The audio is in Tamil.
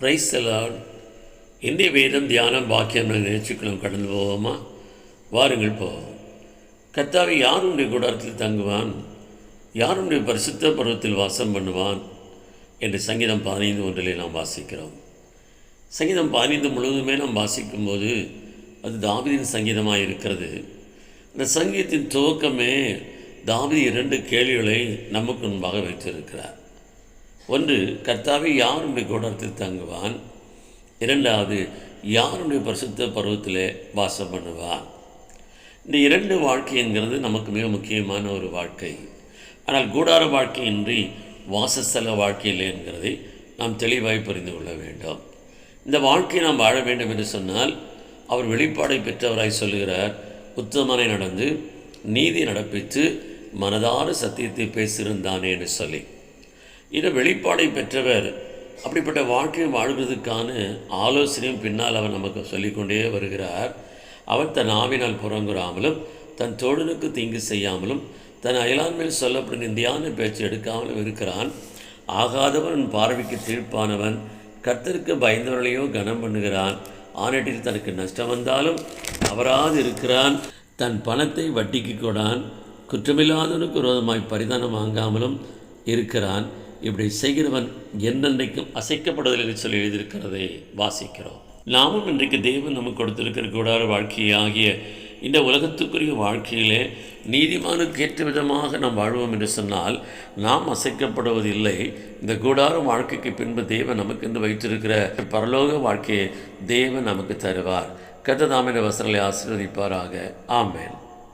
பிரைஸ் எல்லாம் இந்திய வேதம் தியானம் பாக்கியம் நிகழ்ச்சிக்குள்ளும் கடந்து போவோமா? வாருங்கள் போவோம். கர்த்தாவை யாருடைய கூடாரத்தில் தங்குவான்? யாருடைய பரிசுத்த பருவத்தில் வாசம் பண்ணுவான்? என்று சங்கீதம் பதினைந்து ஒன்றிலே நாம் வாசிக்கிறோம். சங்கீதம் பதினைந்து முழுவதுமே நாம் வாசிக்கும்போது அது தாவிதின் சங்கீதமாக இருக்கிறது. அந்த சங்கீதத்தின் துவக்கமே தாவிதி இரண்டு கேள்விகளை நமக்கு முன்பாக வைத்திருக்கிறார். ஒன்று கர்த்தாவை யாருடைய கோடத்தில் தங்குவான்? இரண்டாவது யாருடைய பரிசுத்த பருவத்தில் வாசம் பண்ணுவான்? இந்த இரண்டு வாழ்க்கைங்கிறது நமக்கு மிக முக்கியமான ஒரு வாழ்க்கை. ஆனால் கூடார வாழ்க்கையின்றி வாசஸ்தல வாழ்க்கை இல்லை என்கிறதை நாம் தெளிவாய் புரிந்து கொள்ள வேண்டும். இந்த வாழ்க்கையை நாம் வாழ வேண்டும் என்று சொன்னால் அவர் வெளிப்பாடை பெற்றவராய் சொல்கிறார் உத்தமனை நடந்து நீதி நடப்பித்து மனதார சத்தியத்தை பேசியிருந்தானே என்று சொல்லி. இந்த வெளிப்பாடை பெற்றவர். அப்படிப்பட்ட வாழ்க்கையை வாழ்வதற்கான ஆலோசனையும் பின்னால் அவர் நமக்கு சொல்லிக்கொண்டே வருகிறார். அவன் தன் ஆவினால் புறங்குறாமலும் தன் தோழனுக்கு தீங்கு செய்யாமலும் தன் அயலான்மையில் சொல்லப்படும் நிந்தியான பேச்சு எடுக்காமலும் இருக்கிறான். ஆகாதவன் பார்வைக்கு தீர்ப்பானவன் கர்த்தருக்கு பயந்தவர்களையோ கனம் பண்ணுகிறான். ஆனட்டில் தனக்கு நஷ்டம் வந்தாலும் அவராது இருக்கிறான். தன் பணத்தை வட்டிக்கு கொடான். குற்றமில்லாதவனுக்கு விரோதமாய் பரிதானம் வாங்காமலும் இருக்கிறான். இப்படி செய்கிறவன் என்னென்றைக்கும் அசைக்கப்படுவதில்லை என்று சொல்லி எழுதியிருக்கிறதை வாசிக்கிறோம். நாமும் இன்றைக்கு தேவன் நமக்கு கொடுத்திருக்கிற கூடார வாழ்க்கை ஆகிய இந்த உலகத்துக்குரிய வாழ்க்கையிலே நீதிமானுக்கு ஏற்ற விதமாக நாம் வாழ்வோம் என்று சொன்னால் நாம் அசைக்கப்படுவதில்லை. இந்த கூடார வாழ்க்கைக்கு பின்பு தேவன் நமக்கு என்று வைத்திருக்கிற பரலோக வாழ்க்கையை தேவன் நமக்கு தருவார். கத்த தாமிர வசனங்களை ஆசீர்வதிப்பாராக. ஆமேன்.